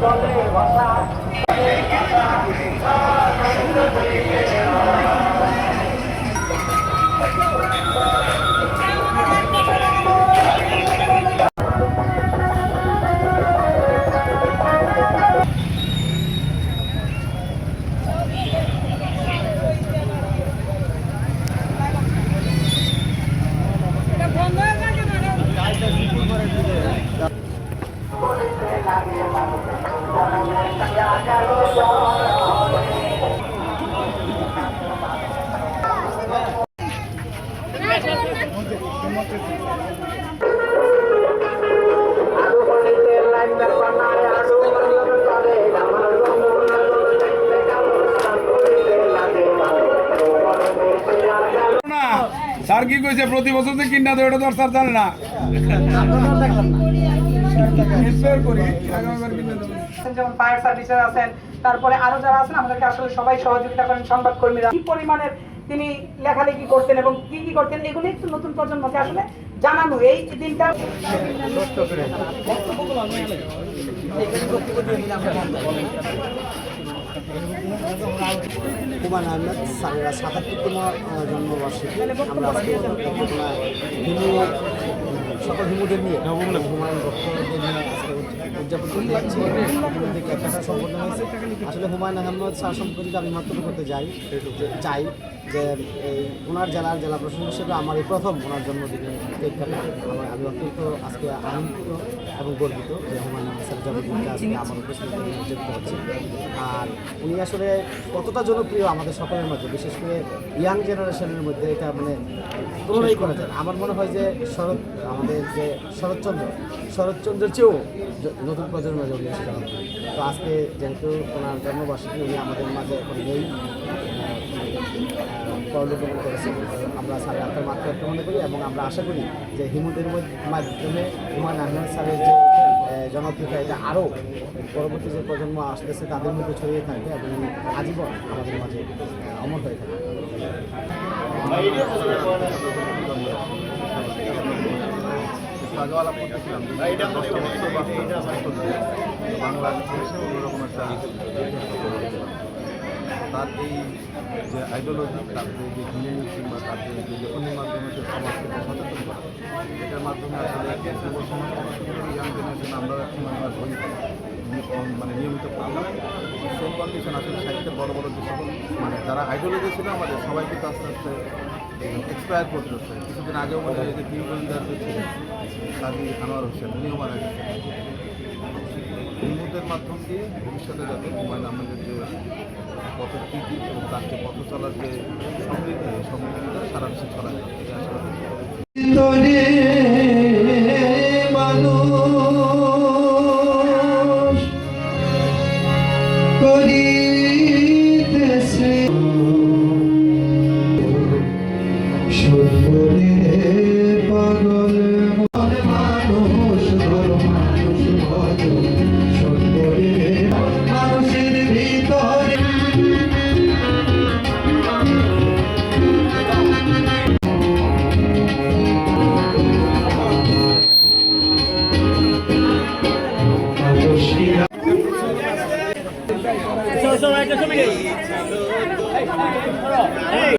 চলে ভাষা স্যার কি কইছে? প্রতি বছর যে কিনা দেয় ওটা তো স্যার জানে না। যেমন ফায়ার সার্ভিসের আছেন, তারপরে আরও যারা আছেন, আমাদেরকে আসলে সবাই সহযোগিতা করেন, সংবাদ কর্মীরা। কি পরিমাণের তিনি লেখালেখি করতেন এবং কি কি করতেন, এগুলো একটু নতুন প্রজন্মকে আসলে জানানো। এই দিনটা আহমেদ জন্মবার্ষিকী। আমরা সকল হিন্দুদের নিয়ে হুমায়ুন ভক্তদের আজকে উদযাপন করতে যাচ্ছি। ইতিমধ্যে কেক কাটা সম্পন্ন হয়েছে। আসলে হুমায়ুন আহমদ শাসন সম্পর্কে আমি মাত্র করতে যাই। চাই যে ওনার জেলার জেলা প্রশাসক হিসেবে আমার এই প্রথম ওনার জন্মদিনে কেক কাটা আমার আমি অত্যন্ত আজকে আনন্দিত এবং গর্বিত যে হুমায়ুন স্যারের জন্মদিনটা আজকে আমার উপস্থিতিতে উদযাপিত হচ্ছে আর উনি আসলে কতটা জনপ্রিয় আমাদের সকলের মধ্যে, বিশেষ করে ইয়াং জেনারেশনের মধ্যে এটা মানে তুলনাই করা যায় আমার মনে হয় যে শরৎ, আমাদের যে শরৎচন্দ্র, শরৎচন্দ্রের চেয়েও নতুন প্রজন্মের জন্য তো আজকে যেহেতু ওনার জন্মবার্ষিকী, উনি আমাদের মাঝে এখন নেই। পরলোকগমন করেছেন আমরা স্যারের আত্মার মাত্রা মনে করি এবং আমরা আশা করি যে হিমুদের মধ্যে- মাধ্যমে হুমায়ুন আহমেদ স্যারের যে জনপ্রিয়তা এটা আরও পরবর্তী যে প্রজন্ম আসতেছে, তাদের মধ্যে ছড়িয়ে থাকবে এবং আজীবন আমাদের মাঝে অমর হয়ে বছর বাংলাদেশে অন্যরকম একটা তার এই যে আইডিওলজি তার যে যে দিনে কিংবা তার যে যে লেখনের মাধ্যমে যে সমাজকে সচেতন করা, এটার মাধ্যমে আসলে যুব সমাজ ইয়াং জেনারেশন আমরা আমরা ধরি মানে নিয়মিত পাবো সেম কন্ডিশন আসলে সাহিত্যের বড় বড় যে মানে যারা আইডিওলজি ছিল আমাদের সবাই কিন্তু আস্তে আস্তে এক্সপায়ার হচ্ছে কিছুদিন আগেও মানে এই যে তিন গোয়েন্দার যে ছিলেন কাজী আনোয়ার হোসেন উনিও মারা গেছেন হিন্দুদের মাধ্যম দিয়ে ভবিষ্যতে যাতে হুমায়ুন আহমেদের যে পথের কী এবং তার যে পথ চলার যে সমৃদ্ধি সমৃদ্ধিটা সারা বিশ্বে ছড়ায় Hey!